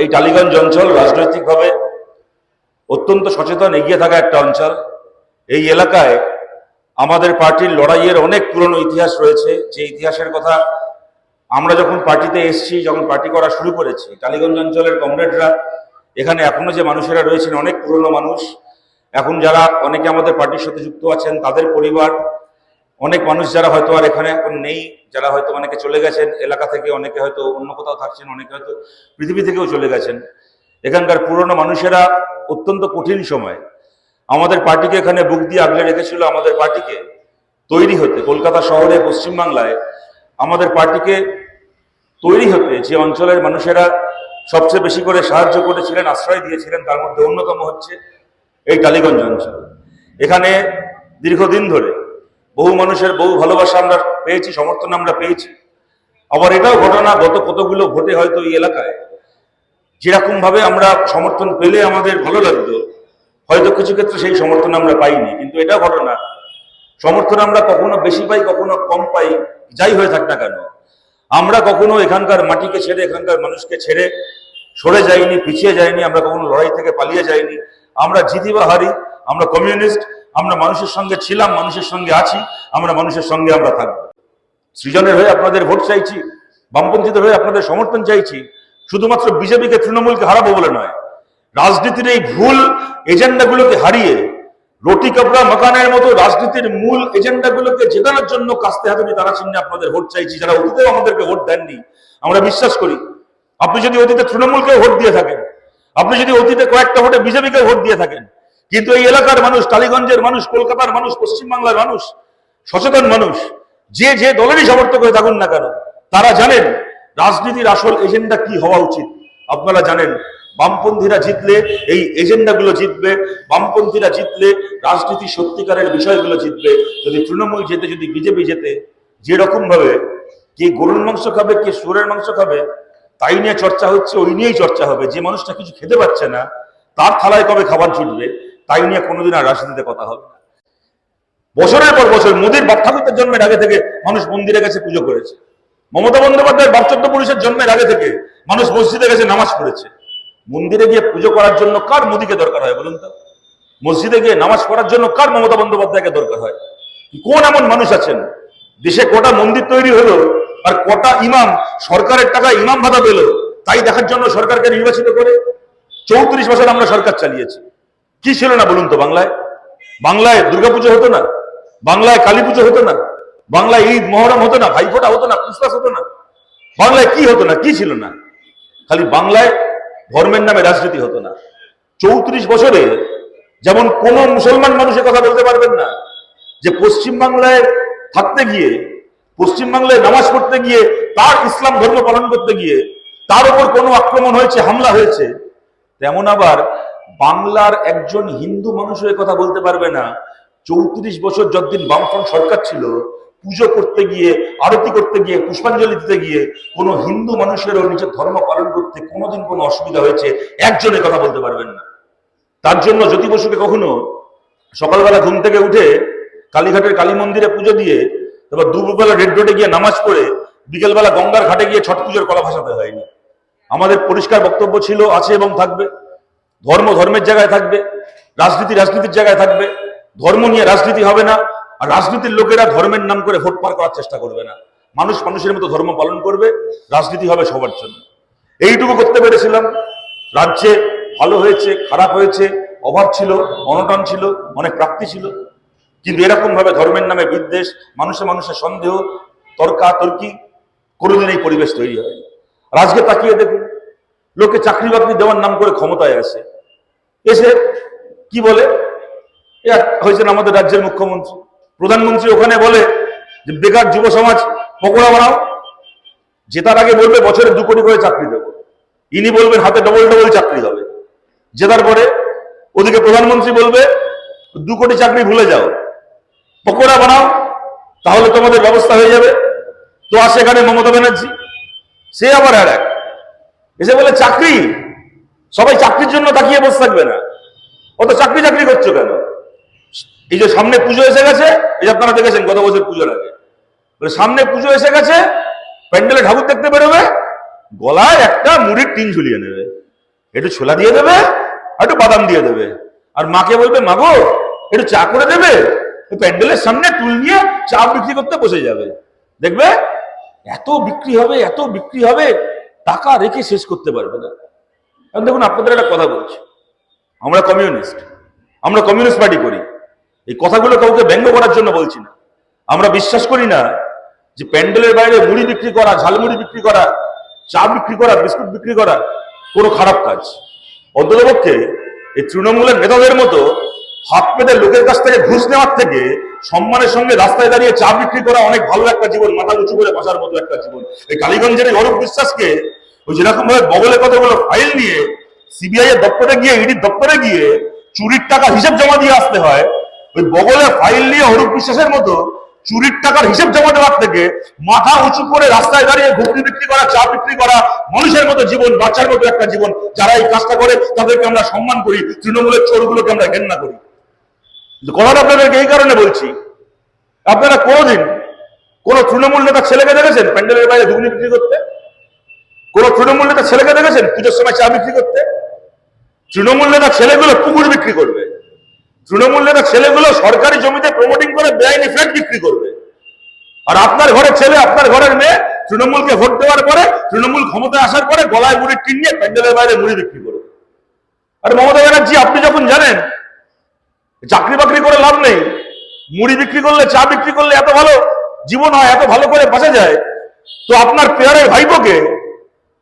এই টালিগঞ্জ অঞ্চল রাজনৈতিকভাবে অত্যন্ত সচেতন, এগিয়ে থাকা একটা অঞ্চল। এই এলাকায় আমাদের পার্টির লড়াইয়ের অনেক পুরনো ইতিহাস রয়েছে। যে ইতিহাসের কথা আমরা যখন পার্টিতে এসেছি, যখন পার্টি করা শুরু করেছি টালিগঞ্জ অঞ্চলের কমরেডরা, এখানে এখনও যে মানুষেরা রয়েছেন, অনেক পুরনো মানুষ। এখন যারা অনেকে আমাদের পার্টির সাথে যুক্ত আছেন, তাদের পরিবার অনেক মানুষ যারা হয়তো আর এখানে এখন নেই, যারা হয়তো অনেকে চলে গেছেন, এলাকা থেকে অনেকে হয়তো অন্য কোথাও থাকছেন, অনেকে হয়তো পৃথিবী থেকেও চলে গেছেন। এখানকার পুরনো মানুষেরা অত্যন্ত কঠিন সময়। আমাদের পার্টিকে এখানে বুক দিয়ে আগলে রেখেছিল আমাদের পার্টিকে তৈরি হতে, কলকাতা শহরে, পশ্চিমবাংলায় আমাদের পার্টিকে তৈরি হতে যে অঞ্চলের মানুষেরা সবচেয়ে বেশি করে সাহায্য করেছিলেন, আশ্রয় দিয়েছিলেন, তার মধ্যে অন্যতম হচ্ছে এই টালিগঞ্জ অঞ্চল। এখানে দীর্ঘদিন ধরে বহু মানুষের বহু ভালোবাসা আমরা পেয়েছি, সমর্থন আমরা পেয়েছি। আবার এটাও ঘটনা গত কতগুলো ভোটে হয়তো এই এলাকায়। যেরকম ভাবে আমরা সমর্থন পেলে আমাদের ভালো লাগতো, হয়তো কিছু ক্ষেত্রে সেই সমর্থন আমরা পাইনি, কিন্তু এটা ঘটনা। সমর্থন আমরা কখনো বেশি পাই, কখনো কম পাই, যাই হয়ে থাক না কেন। আমরা কখনো এখানকার মাটিকে ছেড়ে, এখানকার মানুষকে ছেড়ে সরে যাইনি, পিছিয়ে যাইনি, আমরা কখনো লড়াই থেকে পালিয়ে যাইনি। আমরা জিতি বা হারি আমরা কমিউনিস্ট আমরা মানুষের সঙ্গে ছিলাম, মানুষের সঙ্গে আছি, আমরা মানুষের সঙ্গে আমরা থাকব। সৃজনের হয়ে আপনাদের ভোট চাইছি, বামপন্থীদের হয়ে আপনাদের সমর্থন চাইছি, শুধুমাত্র বিজেপিকে তৃণমূলকে হারাবো বলে নয়, রাজনীতির এই ভুল এজেন্ডাগুলোকে হারিয়ে রুটি কাপড়া মাকানের মতো রাজনীতির মূল এজেন্ডাগুলোকে জেতানোর জন্য কাস্তে হাতে তারা চিহ্নে আপনাদের ভোট চাইছি, যারা অতীতেও আমাদেরকে ভোট দেননি। আমরা বিশ্বাস করি, আপনি যদি অতীতে তৃণমূলকে ভোট দিয়ে থাকেন, আপনি যদি অতীতে কয়েকটা ভোটে বিজেপিকে ভোট দিয়ে থাকেন কিন্তু এই এলাকার মানুষ, টালিগঞ্জের মানুষ, কলকাতার মানুষ, পশ্চিমবাংলার মানুষ, সচেতন মানুষ, যে যে দলেরই সমর্থক হয়ে থাকুন না কেন, তারা জানেন রাজনীতির আসল এজেন্ডা কি হওয়া উচিত। আপনারা জানেন, বামপন্থীরা জিতলে এই এজেন্ডাগুলো জিতবে, বামপন্থীরা জিতলে রাজনীতি সত্যিকারের বিষয়গুলো জিতবে। যদি তৃণমূল যেতে যদি বিজেপি যেতে যে রকম ভাবে কে গরুর মাংস খাবে, কে সুরের মাংস খাবে, তাই নিয়ে চর্চা হচ্ছে, ওই নিয়েই চর্চা হবে। যে মানুষটা কিছু খেতে পাচ্ছে না, তার থালায় কবে খাবার ছুটবে তাই নিয়ে কোনোদিন আর রাজনীতিতে কথা হবে বছরের পর বছর মোদীর বাপ জন্মের আগে থেকে মানুষ মন্দিরে গেছে, পুজো করেছে। মমতা বন্দ্যোপাধ্যায়ের বাপচন্দ্র পুরুষের জন্মের আগে থেকে মানুষ মসজিদে গেছে, নামাজ পড়েছে। মন্দিরে গিয়ে পুজো করার জন্য কার মোদীকে দরকার হয় বলুন তো? মসজিদে গিয়ে নামাজ পড়ার জন্য কার মমতা বন্দ্যোপাধ্যায়কে দরকার হয়? কোন এমন মানুষ আছেন? দেশে কটা মন্দির তৈরি হলো আর কটা ইমাম, সরকারের টাকা ইমাম ভাতা পেল, তাই দেখার জন্য সরকারকে নির্বাচিত করে? চৌত্রিশ বছর আমরা সরকার চালিয়েছি। কি ছিল না বলুন তো বাংলায়? বাংলায় দুর্গাপুজো হতো না, বাংলায় কালী পুজো হতো না, বাংলায় ঈদ মহরম হতো না, ভাইফোঁটা হতো না, ক্রিসমাস হতো না। বাংলায় কি হতো না, কি ছিল না? খালি বাংলায় ধর্মের নামে রাজনীতি হতো না। চৌত্রিশ বছরে যেমন কোন মুসলমান মানুষের কথা বলতে পারবেন না, যে পশ্চিম বাংলায় থাকতে গিয়ে, পশ্চিম বাংলায় নামাজ পড়তে গিয়ে, তার ইসলাম ধর্ম পালন করতে গিয়ে, তার উপর কোনো আক্রমণ হয়েছে, হামলা হয়েছে, তেমন আবার বাংলার একজন হিন্দু মানুষের কথা বলতে পারবে না। চৌত্রিশ বছর যতদিন বামফ্রন্ট সরকার ছিল, পুজো করতে গিয়ে, আরতি করতে গিয়ে, পুষ্পাঞ্জলি দিতে গিয়ে, কোনো হিন্দু মানুষেরও নিজের ধর্ম পালন করতে কোনোদিন কোনো অসুবিধা হয়েছে একজনে কথা বলতে পারবেন না। তার জন্য জ্যোতি বসুকে কখনো সকালবেলা ঘুম থেকে উঠে কালীঘাটের কালী মন্দিরে পুজো দিয়ে, তারপর দুপুরবেলা রেড রোডে গিয়ে নামাজ পড়ে বিকেলবেলা গঙ্গার ঘাটে গিয়ে ছট পুজোর কলা ভাসাতে হয়নি। আমাদের পরিষ্কার বক্তব্য ছিল, আছে এবং থাকবে। ধর্ম ধর্মের জায়গায় থাকবে, রাজনীতি রাজনীতির জায়গায় থাকবে, ধর্ম নিয়ে রাজনীতি হবে না, আর রাজনীতির লোকেরা ধর্মের নাম করে ভোট পার করার চেষ্টা করবে না। মানুষ মানুষের মতো ধর্ম পালন করবে, রাজনীতি হবে সবার জন্য। এইটুকু করতে পেরেছিলাম। রাজ্যে ভালো হয়েছে, খারাপ হয়েছে, অভাব ছিল, অনটন ছিল, অনেক প্রাপ্তি ছিল। কিন্তু এরকম ভাবে ধর্মের নামে বিদ্বেষ, মানুষে মানুষের সন্দেহ, তর্কা, তর্কি কোনোদিন এই পরিবেশ তৈরি হয় আর আজকে তাকিয়ে দেখুন, লোকে চাকরি বাকরি দেওয়ার নাম করে ক্ষমতায় আসে এসে কি বলে? হয়েছেন আমাদের রাজ্যের মুখ্যমন্ত্রী। প্রধানমন্ত্রী ওখানে বলে যে, বেকার যুব সমাজ, পকোড়া বানাও। জেতার আগে বলবে, বছরে দু কোটি করে চাকরি দেবো। ইনি বলবেন, হাতে ডবল ডবল চাকরি হবে। জেতার পরে ওদিকে প্রধানমন্ত্রী বলবে, দু কোটি চাকরি ভুলে যাও। পকোড়া বানাও, তাহলে তোমাদের ব্যবস্থা হয়ে যাবে। তো আসে এখানে মমতা ব্যানার্জি। সে আবার আর এক এসে বলে, চাকরি সবাই চাকরির জন্য তাকিয়ে বসে থাকবে না। অত চাকরি চাকরি করছ কেন? এই যে সামনে পুজো এসে গেছে, এই যে আপনারা দেখেছেন গত বছর পুজোর আগে। সামনে পুজো এসে গেছে, প্যান্ডেলে ঠাকুর দেখতে বেরোবে, গলায় একটা মুড়ির টিন ঝুলিয়ে নেবে। একটু ছোলা দিয়ে দেবে, আর একটু বাদাম দিয়ে দেবে। আর মাকে বলবে, মাগো, একটু চা করে দেবে? প্যান্ডেলের সামনে টুল নিয়ে চা বিক্রি করতে বসে যাবে। দেখবে? এত বিক্রি হবে, এত বিক্রি হবে, টাকা রেখে শেষ করতে পারবে না। এখন দেখুন, আপনাদের একটা কথা বলছি। আমরা কমিউনিস্ট আমরা কমিউনিস্ট পার্টি করি। এই কথাগুলো কাউকে ব্যঙ্গ করার জন্য বলছি না। আমরা বিশ্বাস করি না যে প্যান্ডেলের বাইরে মুড়ি বিক্রি করা, ঝালমুড়ি বিক্রি করা, চা বিক্রি করা, বিস্কুট বিক্রি করা কোনো খারাপ কাজ। অন্ততপক্ষে এই তৃণমূলের নেতাদের মতো হাত পেতে লোকের কাছ থেকে ঘুষ নেওয়ার থেকে সম্মানের সঙ্গে রাস্তায় দাঁড়িয়ে চা বিক্রি করা অনেক ভালো একটা জীবন, মাথা উঁচু করে বাঁচার মতো একটা জীবন। এই কালীগঞ্জের এই অরূপ বিশ্বাসকে ওই যেরকম ভাবে বগলে কতগুলো ফাইল নিয়ে সিবিআই এর দপ্তরে গিয়ে ইডির দপ্তরে গিয়ে চুরির টাকা হিসেব জমা দিয়ে আসতে হয়, ওই বগলে ফাইল নিয়ে অরূপ বিশ্বাসের মতো চুরির টাকার হিসেব জমা দেওয়ার থেকে মাথা উঁচু করে রাস্তায় দাঁড়িয়ে ঘুগনি বিক্রি করা, চা বিক্রি করা, মানুষের মতো জীবন, বাচ্চার মতো একটা জীবন, যারা এই কাজটা করে তাদেরকে আমরা সম্মান করি, তৃণমূলের চোরগুলোকে আমরা ঘেন্না করি। কথাটা আপনাদেরকে এই কারণে বলছি, আপনারা কোনোদিন কোন তৃণমূল নেতা ছেলেকে দেখেছেন? প্যান্ডেলের বাইরে ঘুগনি বিক্রি করতে? কোন তৃণমূল নেতা ছেলেকে দেখেছেন? পুজোর সময় চা বিক্রি করতে? তৃণমূল নেতা ছেলেগুলো পুকুর বিক্রি করবে। তৃণমূল নেতা ছেলেগুলো সরকারি জমিতে প্রমোটিং করে বেআইনি ফ্ল্যাট বিক্রি করবে। আর আপনার ঘরের ছেলে, আপনার ঘরের মেয়ে তৃণমূলকে ভোট দেওয়ার পরে, তৃণমূল ক্ষমতায় আসার পরে গলায় মুড়ি টিন নিয়ে প্যান্ডেলের বাইরে মুড়ি বিক্রি করবে। আর মমতা ব্যানার্জি, আপনি যখন জানেন, চাকরি বাকরি করে লাভ নেই, মুড়ি বিক্রি করলে, চা বিক্রি করলে এত ভালো জীবন হয়, এত ভালো করে বাঁচা যায়, তো আপনার পেয়ারের ভাইপোকে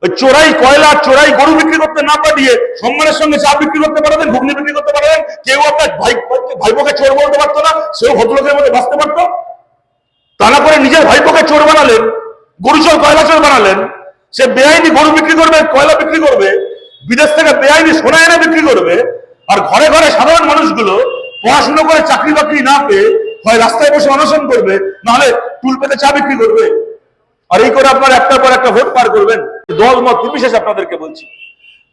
চোরাই কয়লা, চোরাই গরু বিক্রি করতে না পাঠিয়ে সম্মানের সঙ্গে চা বিক্রি করতে পারবেন ঘুগনি বিক্রি করতে পারবেন কেউ আপনার ভাই ভাইপোকে চোর বলতে পারতো না, সেও ভদ্রলোকের মধ্যে বাঁচতে পারতো। তা না করে নিজের ভাইপোকে চোর বানালেন গরু চোর কয়লা চোর বানালেন, সে বেআইনি গরু বিক্রি করবে, কয়লা বিক্রি করবে, বিদেশ থেকে বেআইনি সোনা এনে বিক্রি করবে, আর ঘরে ঘরে সাধারণ মানুষগুলো পড়াশুনো করে চাকরি বাকরি না পেয়ে হয় রাস্তায় বসে অনশন করবে নাহলে টুল পেতে চা বিক্রি করবে। আর এই করে আপনার একটার পর একটা ভোট পার করবেন। দল মত নির্বিশেষ আপনাদেরকে বলছি,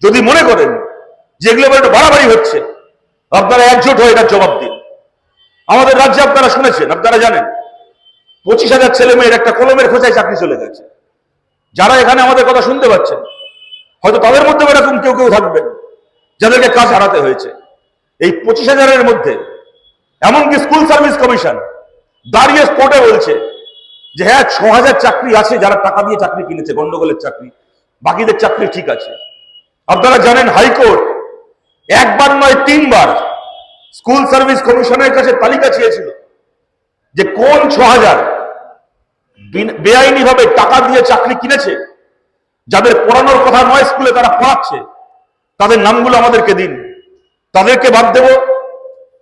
যদি মনে করেন যে এগুলো একটু বাড়াবাড়ি হচ্ছে, আপনারা একজোট হয়ে এটার জবাব দিন। আমাদের রাজ্যে আপনারা শুনেছেন, আপনারা জানেন, পঁচিশ হাজার ছেলে মেয়ের একটা কলমের খোঁচায় চাকরি চলে গেছে। যারা এখানে আমাদের কথা শুনতে পাচ্ছেন, হয়তো তাদের মধ্যে এরকম কেউ কেউ থাকবেন, যাদেরকে কাজ হারাতে হয়েছে। এই পঁচিশ হাজারের মধ্যে এমনকি স্কুল সার্ভিস কমিশন দাঁড়িয়ে স্পটে বলছে যে হ্যাঁ ছ হাজার চাকরি আছে, যারা টাকা দিয়ে চাকরি কিনেছে, গন্ডগোলের চাকরি বাকিদের চাকরি ঠিক আছে। আপনারা জানেন হাইকোর্ট একবার নয়, তিনবার স্কুল সার্ভিস কমিশনের কাছে তালিকা চেয়েছিল যে কোন ছ হাজার বেআইনি ভাবে টাকা দিয়ে চাকরি কিনেছে, যাদের পড়ানোর কথা নয় স্কুলে তারা পড়াচ্ছে, তাদের নামগুলো আমাদেরকে দিন। তাদেরকে বাদ দেব,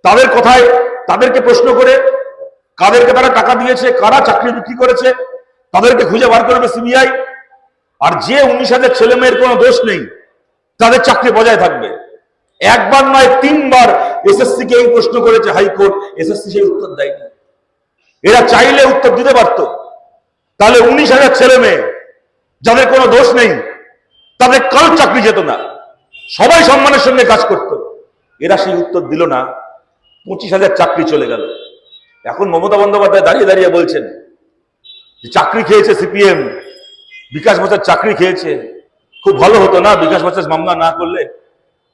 তাদের কথায় তাদেরকে প্রশ্ন করে কাদেরকে তারা টাকা দিয়েছে, কারা চাকরি বিক্রি করেছে, তাদেরকে খুঁজে বার করবে সিবিআই। আর যে উনিশ হাজার ছেলে মেয়ের কোনো দোষ নেই, তাদের চাকরি বজায় থাকবে। একবার নয়, তিনবার এসএসসি কে এই প্রশ্ন করেছে হাইকোর্ট, এসএসসি সেই উত্তর দেয়নি। এরা চাইলে উত্তর দিতে পারত। তাহলে উনিশ হাজার ছেলে মেয়ে, যাদের কোনো দোষ নেই, তাদের কারোর চাকরি যেত না। সবাই সম্মানের সঙ্গে কাজ করত। এরা সেই উত্তর দিল না। পঁচিশ হাজার চাকরি চলে গেল। এখন মমতা বন্দ্যোপাধ্যায় দাঁড়িয়ে দাঁড়িয়ে বলছেন চাকরি খেয়েছে সিপিএম। বিকাশ বছর চাকরি খেয়েছে। খুব ভালো হতো না? বিকাশ বছর মামলা না করলে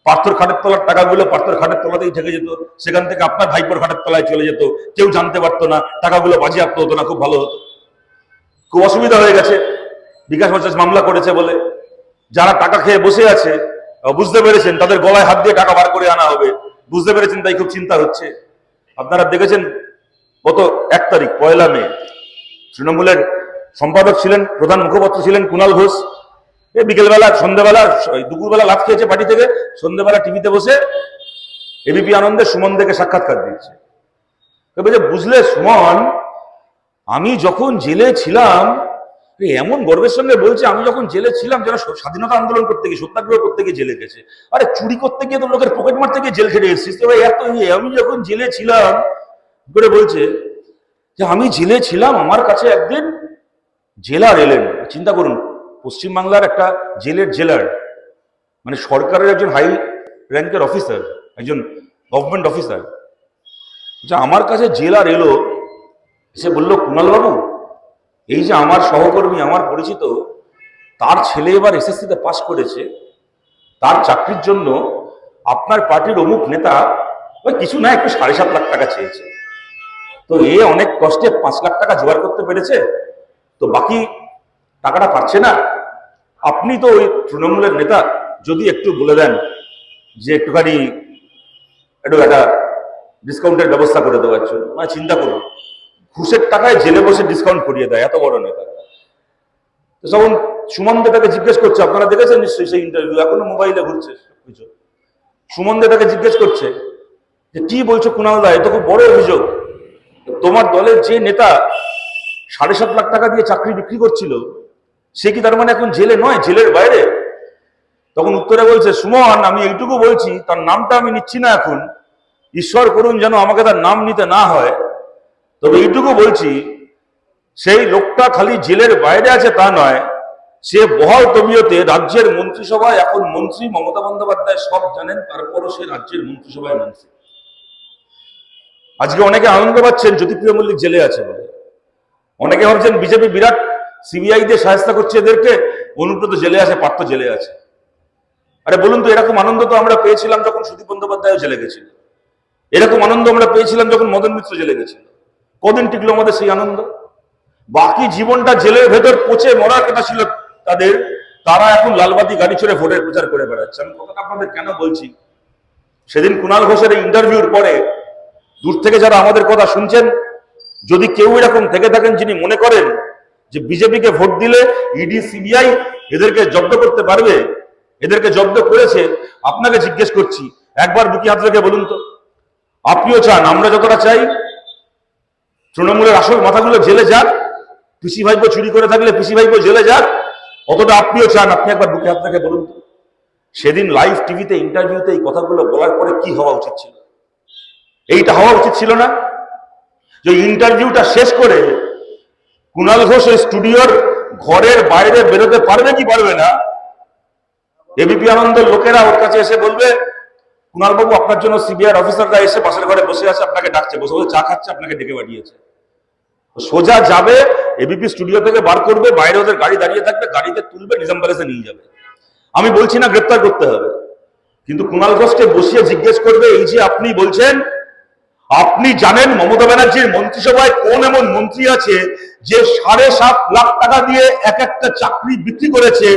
পার্থর খাটের তলার টাকাগুলো পার্থর খাটের তলাতেই থেকে যেত। সেখান থেকে আপনার ভাইপোর খাটের তলায় চলে যেত। কেউ জানতে পারতো না, টাকাগুলো বাজেয়াপ্ত হতো না, খুব ভালো হতো। খুব অসুবিধা হয়ে গেছে। বিকাশ বছর মামলা করেছে বলে। যারা টাকা খেয়ে বসে আছে বুঝতে পেরেছেন, তাদের গলায় হাত দিয়ে টাকা বার করে আনা হবে। বুঝতে পেরেছেন, তাই খুব চিন্তা হচ্ছে। আপনারা দেখেছেন, গত এক তারিখ, পয়লা মে, তৃণমূলের সম্পাদক ছিলেন, প্রধান মুখপাত্র ছিলেন কুণাল ঘোষ। এ বিকেলবেলা সন্ধ্যেবেলা দুপুরবেলা লাভ খেয়েছে পার্টি থেকে সন্ধ্যেবেলা টিভিতে বসে এবিপি আনন্দে সুমন দেখে সাক্ষাৎকার দিয়েছে। বলছে বুঝলে সুমন, আমি যখন জেলে ছিলাম এমন গর্বের সঙ্গে বলছে, আমি যখন জেলে ছিলাম যারা স্বাধীনতা আন্দোলন করতে গিয়ে, সত্যাগ্রহ করতে গিয়ে জেলে গেছে। আরে চুরি করতে গিয়ে তো লোকের পকেট মারতে গিয়ে জেল খেটে এসেছিস। তো ভাই, এত আমি যখন জেলে ছিলাম, করে বলছে যে, আমি জেলে ছিলাম, আমার কাছে একদিন জেলার এলেন চিন্তা করুন, পশ্চিমবাংলার একটা জেলের জেলার মানে সরকারের একজন হাই র্যাঙ্কের অফিসার একজন গভর্নমেন্ট অফিসার যে আমার কাছে জেলার এলো সে বলল কুণাল বাবু এই যে আমার সহকর্মী, আমার পরিচিত, তার ছেলে এবার এসএসসিতে পাশ করেছে, তার চাকরির জন্য আপনার পার্টির অমুক নেতা ওই কিছু না, একটু সাড়ে সাত লাখ টাকা চেয়েছে। তো এ অনেক কষ্টে পাঁচ লাখ টাকা জোগাড় করতে পেরেছে? তো বাকি টাকাটা পাচ্ছে না। আপনি তো ওই তৃণমূলের নেতা, যদি একটু বলে দেন যে একটুখানি একটু একটা ডিসকাউন্টের ব্যবস্থা করে দেওয়ার জন্য মানে চিন্তা করুন। ঘুষের টাকায় জেলে বসে ডিসকাউন্ট করিয়ে দেয়, এত বড় নেতা। তো যখন সুমন দেটাকে জিজ্ঞেস করছে, আপনারা দেখেছেন নিশ্চয়ই সেই ইন্টারভিউ এখনও মোবাইলে ঘুরছে কিছু সুমন দেটাকে জিজ্ঞেস করছে যে, কি বলছো কুণাল দা? এটা খুব বড় অভিযোগ। তোমার দলের যে নেতা সাড়ে সাত লাখ টাকা দিয়ে চাকরি বিক্রি করছিল, সে কি তার মানে এখন জেলে নয়, জেলের বাইরে? তখন উত্তরে বলছে, সুমন, আমি এইটুকু বলছি, তার নামটা আমি নিচ্ছি না এখন। ঈশ্বর করুন যেন আমাকে তার নাম নিতে না হয়। তবে এইটুকু বলছি, সেই লোকটা খালি জেলের বাইরে আছে তা নয়, সে বহাল তবিয়তে রাজ্যের মন্ত্রিসভায় এখন মন্ত্রী মমতা বন্দ্যোপাধ্যায় সব জানেন, তারপরও সে রাজ্যের মন্ত্রিসভায় মন্ত্রী আজকে অনেকে আনন্দ পাচ্ছেন, জ্যোতিপ্রিয় মল্লিক জেলে আছে বলে। অনেকে ভাবছেন বিজেপি বিরাট সিবিআই দিয়ে সাহায্য করছে এদেরকে, অনুব্রত জেলে আছে, পার্থ জেলে আছে। আরে বলুন তো, এরকম আনন্দ তো আমরা পেয়েছিলাম যখন সুদীপ বন্দ্যোপাধ্যায় জেলে গেছিল। এরকম আনন্দ আমরা পেয়েছিলাম যখন মদন মিত্র জেলে গেছিল। কদিন টিকলো আমাদের সেই আনন্দ? বাকি জীবনটা জেলের ভেতর পচে মরার কথা ছিল তাদের। তারা এখন লালবাতি গাড়ি চড়ে ভোটের প্রচার করে বেড়াচ্ছে। আমি কথাটা আপনাদের কেন বলছি? সেদিন কুণাল ঘোষের ইন্টারভিউর পরে দূর থেকে যারা আমাদের কথা শুনছেন যদি কেউ এরকম থেকে থাকেন যিনি মনে করেন যে বিজেপিকে ভোট দিলে ইডি, সিবিআই এদেরকে জব্দ করতে পারবে, এদেরকে জব্দ করেছে, আপনাকে জিজ্ঞেস করছি, একবার বুকি হাত রেখে বলুন তো। আপনিও চান, আমরা যতটা চাই, তৃণমূলের আসল মাথাগুলো জেলে যাক, পিসি ভাইপো চুরি করে থাকলে পিসি ভাইপো জেলে যাক, অতটা আপনিও চান, আপনি একবার বুকে হাত রেখে বলুন তো। সেদিন লাইভ টিভিতে ইন্টারভিউতে এই কথাগুলো বলার পরে কি হওয়া উচিত ছিল? এইটা হওয়া উচিত ছিল না? যে ইন্টারভিউটা শেষ করে কুণাল ঘোষ ওই স্টুডিওর ঘরের বাইরে বেরোতে পারবে কি পারবে না? এবিপি আনন্দের লোকেরা ওর কাছে এসে বলবে কুণাল বাবু আপনার জন্য সিবিআই অফিসাররা এসে পাশের ঘরে বসে আছে, আপনাকে ডাকছে, বসে বসে চা খাচ্ছে, আপনাকে ডেকে পাঠিয়েছে। সোজা যাবে, এবিপি স্টুডিও থেকে বার করবে, বাইরে ওদের গাড়ি দাঁড়িয়ে থাকবে, গাড়িতে তুলবে নিজাম প্যালেসে নিয়ে যাবে। আমি বলছি না গ্রেপ্তার করতে হবে, কিন্তু কুণাল ঘোষকে বসিয়ে জিজ্ঞেস করবে, এই যে আপনি বলছেন আপনি জানেন মমতা ব্যানার্জির মন্ত্রিসভায় কোন এমন মন্ত্রী আছে যে সাড়ে সাত লাখ টাকা দিয়ে এক একটা চাকরি বিক্রি করেছে?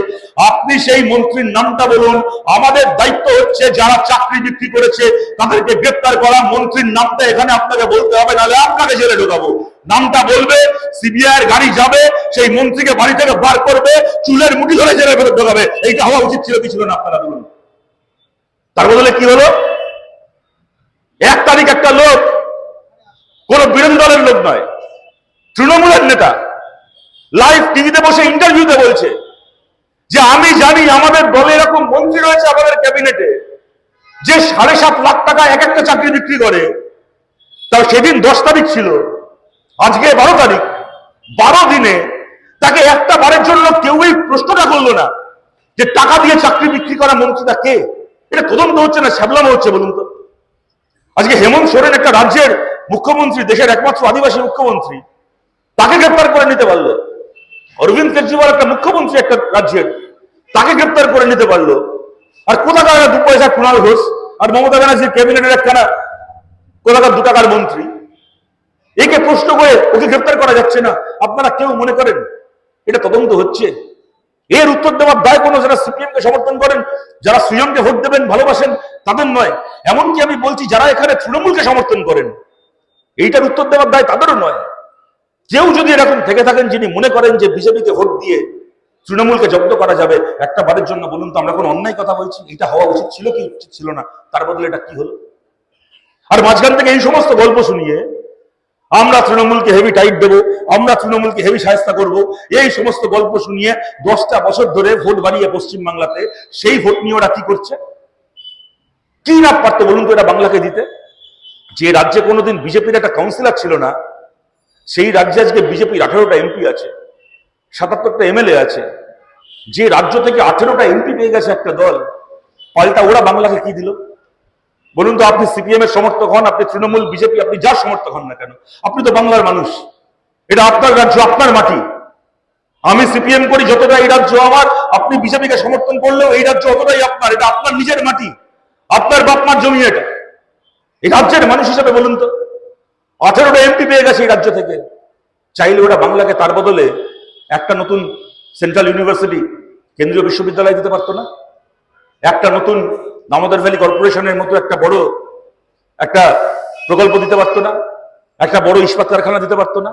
আপনি সেই মন্ত্রীর নামটা বলুন। আমাদের দায়িত্ব হচ্ছে যারা চাকরি বিক্রি করেছে, তাদেরকে গ্রেপ্তার করা। মন্ত্রীর নামটা এখানে আপনাকে বলতে হবে, নাহলে আপনাকে জেলে ঢোকাবো। নামটা বলবে সিবিআই এর গাড়ি যাবে, সেই মন্ত্রীকে বাড়ি থেকে বার করবে, চুলের মুঠি ধরে জেলে ফেরত ঢোকাবে। এইটা হওয়া উচিত ছিল, কি ছিল না, আপনারা বলুন। তার বদলে কি হলো? এক তারিখ একটা লোক, কোন বিরোধী দলের লোক নয়, তৃণমূলের নেতা লাইভ টিভিতে বসে ইন্টারভিউতে বলছে যে আমি জানি আমাদের দলে এরকম মন্ত্রী রয়েছে আমাদের ক্যাবিনেটে, যে সাড়ে সাত লাখ টাকা এক একটা চাকরি বিক্রি করে। তার সেদিন দশ তারিখ ছিল, আজকে বারো তারিখ। বারো দিনে তাকে একটা বারের জন্য কেউই প্রশ্নটা করল না যে টাকা দিয়ে চাকরি বিক্রি করা মন্ত্রীটা কে? এটা তদন্ত হচ্ছে না, শ্যাবলানো হচ্ছে, বলুন তো। আজকে হেমন্ত সোরেন একটা রাজ্যের মুখ্যমন্ত্রী, দেশের একমাত্র আদিবাসী মুখ্যমন্ত্রী। তাকে গ্রেপ্তার করে নিতে পারল। অরবিন্দ কেজরিওয়াল একটা মুখ্যমন্ত্রী একটা রাজ্যের। তাকে গ্রেপ্তার করে নিতে পারল। আর কোথাকার দু পয়সা কুণাল ঘোষ? আর মমতা ব্যানার্জির ক্যাবিনেটের একখানা কোথাকার দু টাকার মন্ত্রী? একে প্রশ্ন করে ওকে গ্রেপ্তার করা যাচ্ছে না। আপনারা কেউ মনে করেন? এটা তদন্ত হচ্ছে? এর উত্তর দেওয়ার দায় কোনো যারা সিপিএম কে সমর্থন করেন, যারা সুজনকে ভোট দেবেন, ভালোবাসেন, তাদের নয়। এমনকি আমি বলছি, যারা এখানে তৃণমূলকে সমর্থন করেন, এইটার উত্তর দেওয়ার দায় তাদেরও নয়। কেউ যদি এরকম থেকে থাকেন, যিনি মনে করেন যে বিজেপিকে ভোট দিয়ে তৃণমূলকে জব্দ করা যাবে, একটা বারের জন্য বলুন তো, আমরা কোনো অন্যায় কথা বলছি? এটা হওয়া উচিত ছিল কি উচিত ছিল না? তার বদলে এটা কি হলো? আর মাঝখান থেকে এই সমস্ত গল্প শুনিয়ে আমরা তৃণমূলকে হেভি টাইট দেবো, আমরা তৃণমূলকে হেভি সাহায্য করব। এই সমস্ত গল্প শুনিয়ে দশটা বছর ধরে ভোট বাড়িয়ে পশ্চিম বাংলাতে, সেই ভোট নিয়ে ওরা কি করছে? কি না পারতো বলুন তো এটা বাংলাকে দিতে? যে রাজ্যে কোনোদিন বিজেপির একটা কাউন্সিলর ছিল না, সেই রাজ্যে আজকে বিজেপির আঠেরোটা এমপি আছে, সাতাত্তরটা এমএলএ আছে, যে রাজ্য থেকে আঠেরোটা এমপি পেয়ে গেছে একটা দল, পাল্টা ওরা বাংলাকে কি দিল? বলুন তো, আপনি সিপিএম এর সমর্থক হন, আপনি তৃণমূল, বিজেপি, আপনি যার সমর্থক হন না কেন? আপনি তো বাংলার মানুষ। এটা আপনার রাজ্য, আপনার মাটি। আমি সিপিএম করি যতটা এই রাজ্য আমার, আপনি বিজেপিকে সমর্থন করলেও এই রাজ্য অতটাই আপনার, এটা আপনার নিজের মাটি। আপনার বাপ মার জমি এটা। এই রাজ্যের মানুষ হিসেবে বলুন তো। আঠেরোটা এমপি পেয়ে গেছে এই রাজ্য থেকে। চাইলে ওরা বাংলাকে তার বদলে একটা নতুন সেন্ট্রাল ইউনিভার্সিটি কেন্দ্রীয় বিশ্ববিদ্যালয় দিতে পারতো না। একটা নতুন দামোদর ভ্যালি কর্পোরেশনের মতো একটা বড় একটা প্রকল্প দিতে পারতো না, একটা বড় ইস্পাত কারখানা দিতে পারতো না,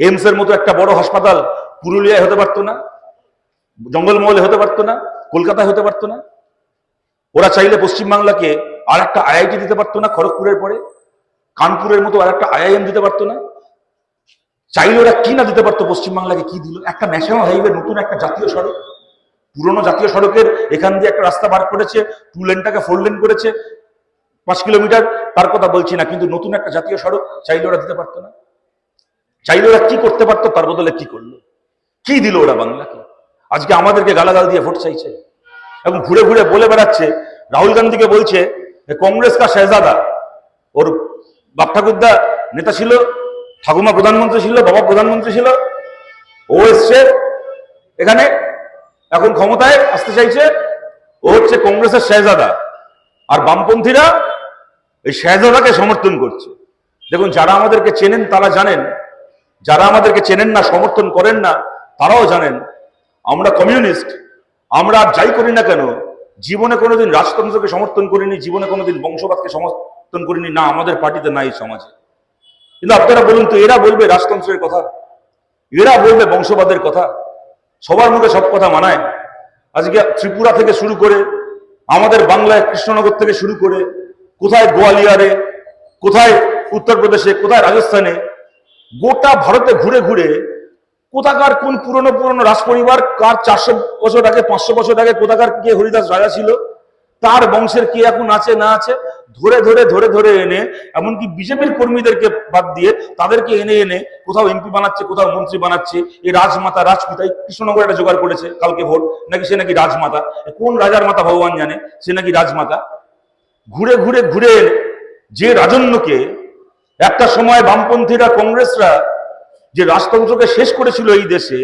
এইমস এর মতো একটা বড় হাসপাতাল পুরুলিয়ায় হতে পারতো না, জঙ্গলমহলে হতে পারতো না, কলকাতায় হতে পারতো না। ওরা চাইলে পশ্চিমবাংলাকে আর একটা আইআইটি দিতে পারতো না খড়গপুরের পরে, কানপুরের মতো আর একটা আইআইএম দিতে পারতো না। চাইলে ওরা কি না দিতে পারতো, পশ্চিমবাংলাকে কি দিল? একটা ন্যাশনাল হাইওয়ে, নতুন একটা জাতীয় সড়ক। পুরনো জাতীয় সড়কের এখান দিয়ে একটা রাস্তা বার করেছে টু লেনটাকে ফোর লেন করেছে, পাঁচ কিলোমিটার তার কথা বলছি না, কিন্তু নতুন একটা জাতীয় সড়ক চাইলে ওরা দিতে পারতো না। চাইলে ওরা কি করতে পারতো তার বদলে কি করল? কি দিল ওরা বাংলাকে? আজকে আমাদেরকে গালাগাল দিয়ে ভোট চাইছে। এবং ঘুরে ঘুরে বলে বেড়াচ্ছে, রাহুল গান্ধীকে বলছে কংগ্রেস কা শেহজাদা, ওর বাপ ঠাকুরদা নেতা ছিল, ঠাকুমা প্রধানমন্ত্রী ছিল, বাবা প্রধানমন্ত্রী ছিল, ও এসছে এখানে এখন ক্ষমতায় আসতে চাইছে, ও হচ্ছে কংগ্রেসের শেহজাদা। আর বামপন্থীরা এই শেহজাদাকে সমর্থন করছে। দেখুন, যারা আমাদেরকে চেনেন তারা জানেন, যারা আমাদেরকে চেনেন না, সমর্থন করেন না, তারাও জানেন, আমরা কমিউনিস্ট, আমরা যাই করি না কেন, জীবনে কোনোদিন রাজতন্ত্রকে সমর্থন করিনি, জীবনে কোনোদিন বংশবাদকে সমর্থন করিনি, না আমাদের পার্টিতে নাই সমাজে। কিন্তু আপনারা বলুন তো, এরা বলবে রাজতন্ত্রের কথা? এরা বলবে বংশবাদের কথা? সবার মুখে সব কথা মানায়। আজকে ত্রিপুরা থেকে শুরু করে, আমাদের বাংলায় কৃষ্ণনগর থেকে শুরু করে, কোথায় গোয়ালিয়ারে, কোথায় উত্তরপ্রদেশে, কোথায় রাজস্থানে, গোটা ভারতে ঘুরে ঘুরে কোথাকার কোন পুরনো পুরনো রাজপরিবার, কার চারশো বছর আগে, পাঁচশো বছর আগে কোথাকার কে হরিদাস রাজা ছিল, তার বংশের কে এখন আছে, না আছে ধরে ধরে ধরে ধরে এনে, এমনকি বিজেপির কর্মীদেরকে বাদ দিয়ে তাদেরকে এনে এনে কোথাও এমপি বানাচ্ছে, কোথাও মন্ত্রী বানাচ্ছে এই রাজমাতা, রাজপিতাই কৃষ্ণনগর একটা জোগাড় করেছে কালকে ভোট নাকি সে নাকি রাজমাতা? কোন রাজার মাতা ভগবান জানে? সে নাকি রাজমাতা? ঘুরে ঘুরে ঘুরে যে রাজন্যকে একটা সময় বামপন্থীরা, কংগ্রেসরা যে রাজতন্ত্রকে শেষ করেছিল এই দেশে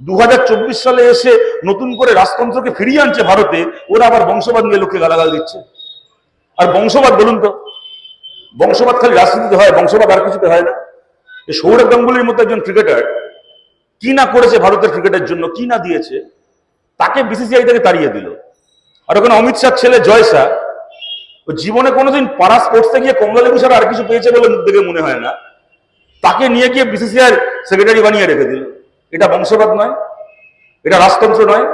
দু হাজার চব্বিশ সালে এসে নতুন করে রাজতন্ত্রকে ফিরিয়ে আনছে ভারতে, ওরা আবার বংশবাদ নিয়ে লোককে গালাগাল দিচ্ছে। আর বংশবাদ বলুন তো। বংশবাদ খালি রাজনীতিতে হয়, বংশবাদ আর কিছুতে হয় না। সৌরভ গাঙ্গুলির মতো একজন ক্রিকেটার কি না করেছে ভারতের ক্রিকেটের জন্য, কি না দিয়েছে, তাকে বিসিসিআই থেকে তাড়িয়ে দিল। আর ওখানে অমিত শাহ ছেলে জয় শাহ, ও জীবনে কোনোদিন পাড়া স্পোর্টসে গিয়ে কমলা লেবু ছাড়া আর কিছু পেয়েছে বলে মুখ দেখে মনে হয় না। তাকে নিয়ে গিয়ে বিসিসিআই সেক্রেটারি বানিয়ে রেখে দিল। এটা বংশবাদ নয়, এটা রাজতন্ত্র নয়।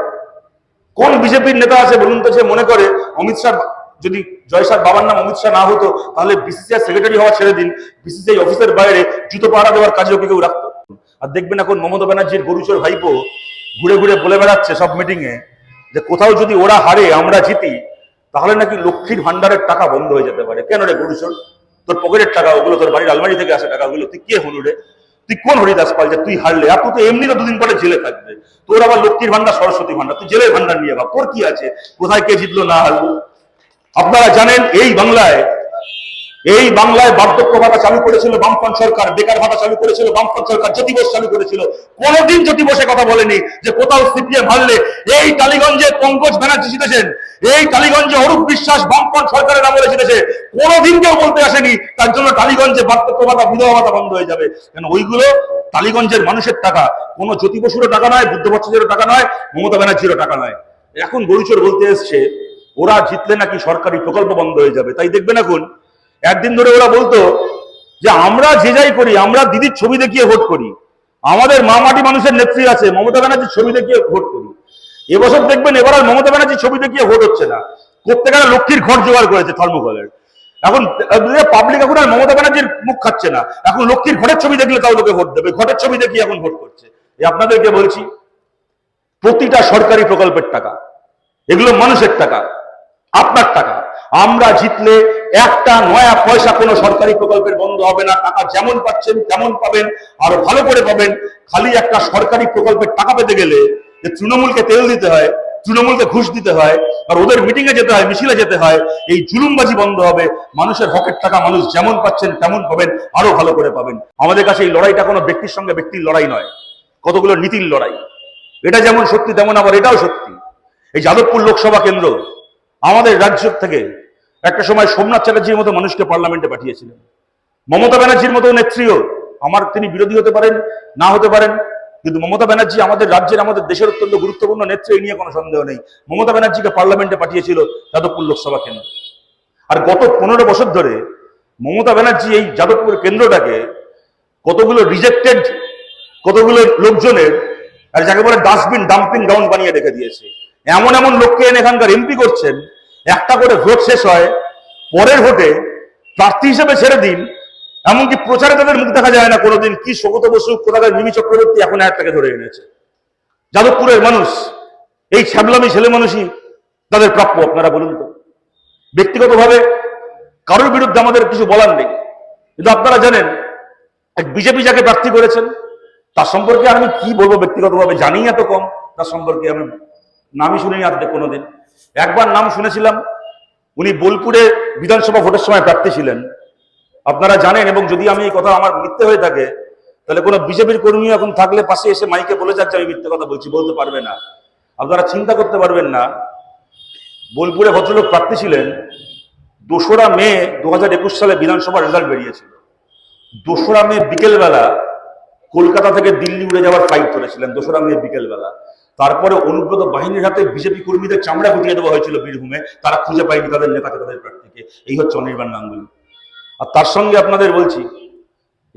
কোন বিজেপির নেতা আছে বলুন তো, যে মনে করে অমিত শাহ যদি জয় শাহ বাবার নাম অমিত শাহ না হতো, তাহলে বিসিসিআই সেক্রেটারি হওয়া ছেড়ে দিন। বিসিসিআই অফিসের বাইরে জুতো পাহারা দেওয়ার কাজে ওকে কেউ রাখতো। আর দেখবেন এখন মমতা ব্যানার্জির গরুচোর ভাইপো ঘুরে ঘুরে বলে বেড়াচ্ছে সব মিটিং এ যে কোথাও যদি ওরা হারে, আমরা জিতি, তাহলে নাকি লক্ষ্মীর ভান্ডারের টাকা বন্ধ হয়ে যেতে পারে। কেন রে গরুচোর তোর পকেটের টাকা, ওগুলো তোর বাড়ির আলমারি থেকে আসে টাকা ওগুলো তুই কে হলু রে? তুই কোন হরিদাস পাল যে তুই হারলে? আর তুই তো এমনি তো দুদিন পরে জেলে থাকবে। তোর আবার লক্ষ্মীর ভান্ডার সরস্বতী ভান্ডার তুই জেলের ভান্ডার নিয়ে ভাব, তোর কি আছে? কোথায় কে জিতলো না হারলো? আপনারা জানেন এই বাংলায় এই বাংলায় বার্ধক্য ভাতা চালু করেছিল বামফ্রন্ট সরকার, বেকার ভাতা চালু করেছিল বামফ্রন্ট সরকার, জ্যোতিবোস চালু করেছিল। কোনোদিন জ্যোতিবোসে কথা বলেনি যে কোথাও সিপিএম হারলে এই টালিগঞ্জে পঙ্কজ ব্যানার্জি জিতেছেন, এই টালিগঞ্জে অরূপ বিশ্বাস বামফ্রন্ট সরকারের আমলে জিতেছে। কোনোদিন কেউ বলতে আসেনি, তার জন্য টালিগঞ্জে বার্ধক্য ভাতা, বিধবা ভাতা বন্ধ হয়ে যাবে। কেন ওইগুলো টালিগঞ্জের মানুষের টাকা? কোনো জ্যোতি বসুরও টাকা নয় বুদ্ধ ভট্টাচার্যেরও টাকা নয়, মমতা ব্যানার্জিরও টাকা নয়। এখন গরুচোর বলতে এসছে ওরা জিতলে নাকি সরকারি প্রকল্প বন্ধ হয়ে যাবে। তাই দেখবেন এখন, একদিন ধরে ওরা বলতো যে, আমরা যে যাই করি, আমরা দিদির ছবি দেখিয়ে ভোট করি। আমাদের মা মাটি মানুষের নেত্রী আছে, মমতা ব্যানার্জির ছবি দেখিয়ে ভোট করি। এবছর দেখবেন এবার আর মমতা ব্যানার্জির ছবি দেখিয়ে ভোট হচ্ছে না। প্রত্যেকের লক্ষ্মীর ঘর জোগাড় করেছে থর্মোকলের এখন পাবলিক এখন আর মমতা ব্যানার্জির মুখ খাচ্ছে না। এখন লক্ষ্মীর ঘরের ছবি দেখলে তাও লোকে ভোট দেবে। ঘরের ছবি দেখিয়ে এখন ভোট করছে। এই আপনাদেরকে বলছি, প্রতিটা সরকারি প্রকল্পের টাকা, এগুলো মানুষের টাকা। আপনার টাকা। আমরা জিতলে একটা নয়া পয়সা কোনো সরকারি প্রকল্পের বন্ধ হবে না। টাকা যেমন পাচ্ছেন, তেমন পাবেন, আরও ভালো করে পাবেন। খালি একটা সরকারি প্রকল্পের টাকা পেতে গেলে যে তৃণমূলকে তেল দিতে হয়, তৃণমূলকে ঘুষ দিতে হয়, আর ওদের মিটিং এ যেতে হয়, মিছিলে যেতে হয়, এই জুলুমবাজি বন্ধ হবে। মানুষের হকের টাকা মানুষ যেমন পাচ্ছেন, তেমন পাবেন, আরও ভালো করে পাবেন। আমাদের কাছে এই লড়াইটা কোনো ব্যক্তির সঙ্গে ব্যক্তির লড়াই নয়। কতগুলো নীতির লড়াই। এটা যেমন সত্যি, তেমন আবার এটাও সত্যি। এই যাদবপুর লোকসভা কেন্দ্র আমাদের রাজ্য থেকে একটা সময় সোমনাথ চ্যাটার্জির মতো মানুষকে পার্লামেন্টে পাঠিয়েছিলেন। মমতা ব্যানার্জির মতো নেত্রীও আমার তিনি বিরোধী হতে পারেন, না হতে পারেন, কিন্তু মমতা ব্যানার্জি আমাদের রাজ্যের, আমাদের দেশের অত্যন্ত গুরুত্বপূর্ণ নেত্রী, এই নিয়ে কোনো সন্দেহ নেই। মমতা ব্যানার্জিকে পার্লামেন্টে পাঠিয়েছিল যাদবপুর লোকসভা কেন্দ্র। আর গত পনেরো বছর ধরে মমতা ব্যানার্জি এই যাদবপুর কেন্দ্রটাকে কতগুলো রিজেক্টেড কতগুলো লোকজনের, আর যাকে বলে ডাস্টবিন ডাম্পিং গ্রাউন্ড বানিয়ে রেখে দিয়েছে। এমন এমন লোককে এনে এখানকার এমপি করছেন, একটা করে ভোট শেষ হয়, পরের ভোটে প্রার্থী হিসেবে ছেড়ে দিন, এমনকি প্রচারে তাদের মুখ দেখা যায় না কোনোদিন কি সগত বসু, কোথাকার মিমি চক্রবর্তী এখন একটাকে ধরে এনেছে। যাদবপুরের মানুষ, এই ছ্যাবলামি ছেলে মানুষই তাদের প্রাপ্য, আপনারা বলুন তো। ব্যক্তিগতভাবে কারোর বিরুদ্ধে আমাদের কিছু বলার নেই। কিন্তু আপনারা জানেন, এক বিজেপি যাকে প্রার্থী করেছেন, তার সম্পর্কে আমি কি বলব ব্যক্তিগতভাবে জানি এত কম, তার সম্পর্কে আমি নামই শুনিনি আর কোনোদিন। একবার নাম শুনেছিলাম, উনি বোলপুরে বিধানসভা ভোটের সময় প্রার্থী ছিলেন। আপনারা জানেন এবং যদি আমি এই কথা আমার মিথ্যে হয়ে থাকে, তাহলে কোনো বিজেপির কর্মী এখন থাকলে পাশে এসে মাইকে বলে যাচ্ছে আমি মিথ্যে কথা বলছি, বলতে পারবে না। আপনারা চিন্তা করতে পারবেন না, বোলপুরে ভদ্রলোক প্রার্থী ছিলেন, দোসরা মে দু হাজার একুশ সালে বিধানসভার রেজাল্ট বেরিয়েছিল। দোসরা মে বিকেলবেলা কলকাতা থেকে দিল্লি উড়ে যাওয়ার ফ্লাইট ধরেছিলেন দোসরা মে বিকেলবেলা। তারপরে অনুব্রত বাহিনীর হাতে বিজেপি কর্মীদের চামড়া গুটিয়ে দেওয়া হয়েছিল বীরভূমে, তারা খুঁজে পায়নি তাদের নেতাকে, তাদের প্রার্থীকে। এই হচ্ছে অনির্বাণ গাঙ্গুলি। আর তার সঙ্গে আপনাদের বলছি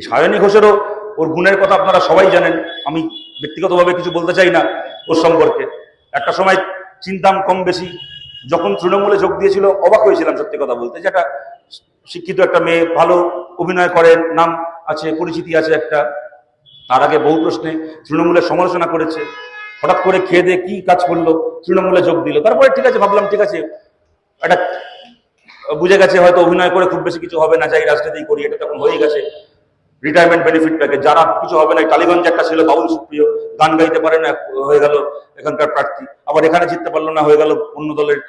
সায়নী ঘোষেরও ওর গুণের কথা আপনারা সবাই জানেন, আমি ব্যক্তিগতভাবে কিছু বলতে চাই না ওর সম্পর্কে। একটা সময় চিন্তাম কম বেশি, যখন তৃণমূলে যোগ দিয়েছিল, অবাক হয়েছিলাম সত্যি কথা বলতে যে একটা শিক্ষিত একটা মেয়ে, ভালো অভিনয় করেন, নাম আছে, পরিচিতি আছে একটা। তার আগে বহু প্রশ্নে তৃণমূলের সমালোচনা করেছে। হঠাৎ করে খেয়ে দিয়ে কি কাজ করল? তৃণমূলে যোগ দিল। তারপরে ঠিক আছে, ভাবলাম ঠিক আছে, একটা বুঝে গেছে হয়তো অভিনয় করে খুব বেশি কিছু হবে না, যাই রাজনীতি করি, এটা তখন হয়ে গেছে। রিটায়ারমেন্ট বেনিফিট প্যাকেজ যারা কিছু হবে না টালিগঞ্জ একটা ছিল, বাউল সুপ্রিয়, গান গাইতে পারে না, হয়ে গেল এখানকার প্রার্থী। আবার এখানে জিততে পারল না, হয়ে গেল অন্য দলের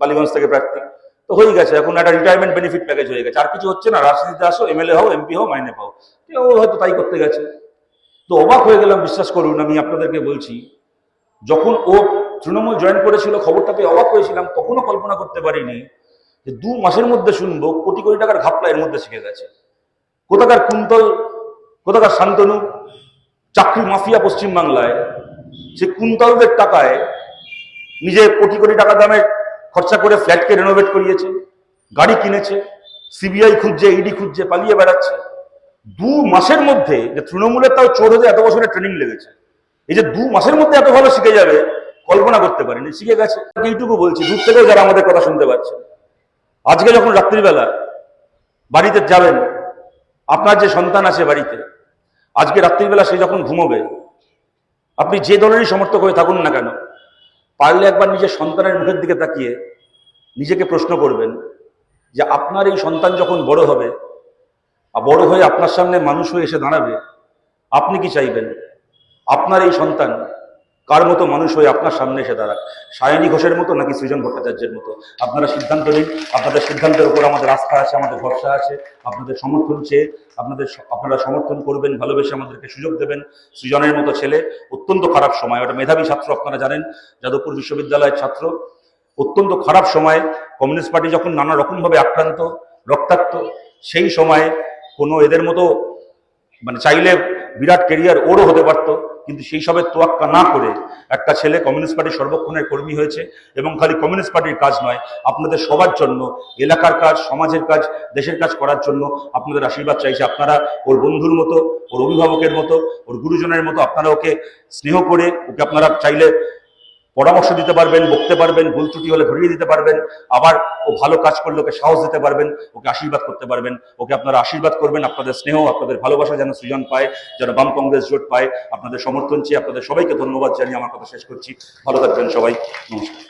বালিগঞ্জ থেকে প্রার্থী। তো হয়ে গেছে, এখন একটা রিটায়ারমেন্ট বেনিফিট প্যাকেজ হয়ে গেছে। আর কিছু হচ্ছে না রাজনীতিতে আসো এমএলএ হও এমপি হও, মাইনে পাও। ও হয়তো তাই করতে গেছে। তো অবাক হয়ে গেলাম, বিশ্বাস করুন, আমি আপনাদেরকে বলছি যখন ও তৃণমূল জয়েন করেছিল খবরটা পেয়ে অবাক হয়েছিলাম, তখনও কল্পনা করতে পারিনি যে দু মাসের মধ্যে শুনব, কোটি কোটি টাকার ঘাপলা এর মধ্যে শিখে গেছে। কোথাকার কুন্তল, কোথাকার শান্তনু, চাকরি মাফিয়া পশ্চিমবাংলায়, সে কুন্তলদের টাকায় নিজে কোটি কোটি টাকা দামের খরচা করে ফ্ল্যাটকে রেনোভেট করিয়েছে, গাড়ি কিনেছে সিবিআই খুঁজছে ইডি খুঁজছে, পালিয়ে বেড়াচ্ছে। দু মাসের মধ্যে যে তৃণমূলের তাও চোর হতে এত বছরের ট্রেনিং লেগেছে। এই যে দু মাসের মধ্যে এত ভালো শিখে যাবে, কল্পনা করতে পারিনি, শিখে গেছে। এইটুকু বলছি, দূর থেকেও যারা আমাদের কথা শুনতে পাচ্ছে, আজকে যখন রাত্রিবেলা বাড়িতে যাবেন, আপনার যে সন্তান আছে বাড়িতে, আজকে রাত্রিবেলা সে যখন ঘুমোবে, আপনি যে দলেরই সমর্থক হয়ে থাকুন না কেন, পারলে একবার নিজের সন্তানের মুখের দিকে তাকিয়ে নিজেকে প্রশ্ন করবেন যে আপনার এই সন্তান যখন বড় হবে বড় হয়ে আপনার সামনে মানুষ হয়ে এসে দাঁড়াবে, আপনি কি চাইবেন? আপনার এই সন্তান কার মতো মানুষ হয়ে আপনার সামনে এসে দাঁড়াক সায়নী ঘোষের মতো নাকি সৃজন ভট্টাচার্যের মতো? আপনারা সিদ্ধান্ত নিন। আপনাদের সিদ্ধান্তের উপর আমাদের আস্থা আছে, আমাদের ভরসা আছে, আপনাদের সমর্থন চেয়ে আপনাদের আপনারা সমর্থন করবেন, ভালোবেসে আমাদেরকে সুযোগ দেবেন। সৃজনের মতো ছেলে, অত্যন্ত খারাপ সময়। ওটা মেধাবী ছাত্র আপনারা জানেন, যাদবপুর বিশ্ববিদ্যালয়ের ছাত্র। অত্যন্ত খারাপ সময়। কমিউনিস্ট পার্টি যখন নানা রকমভাবে আক্রান্ত, রক্তাক্ত, সেই সময় কোনো এদের মতো মানে চাইলে বিরাট কেরিয়ার ওরও হতে পারতো, কিন্তু সেই সবের তোয়াক্কা না করে একটা ছেলে কমিউনিস্ট পার্টির সর্বক্ষণের কর্মী হয়েছে এবং খালি কমিউনিস্ট পার্টির কাজ নয়, আপনাদের সবার জন্য, এলাকার কাজ, সমাজের কাজ, দেশের কাজ করার জন্য আপনাদের আশীর্বাদ চাইছে। আপনারা ওর বন্ধুর মতো, ওর অভিভাবকের মতো, ওর গুরুজনের মতো আপনারা ওকে স্নেহ করে, ওকে আপনারা চাইলে পরামর্শ দিতে পারবেন, বকতে পারবেন, ভুল ত্রুটি হলে ঘুরিয়ে দিতে পারবেন, আবার ও ভালো কাজ করলে ওকে সাহস দিতে পারবেন, ওকে আশীর্বাদ করতে পারবেন, ওকে আপনারা আশীর্বাদ করবেন, আপনাদের স্নেহ, আপনাদের ভালোবাসা যেন সৃজন পায়, যেন বাম কংগ্রেস জোট পায়, আপনাদের সমর্থন চেয়ে আপনাদের সবাইকে ধন্যবাদ জানিয়ে আমার কথা শেষ করছি। ভালো থাকবেন সবাই, নমস্কার।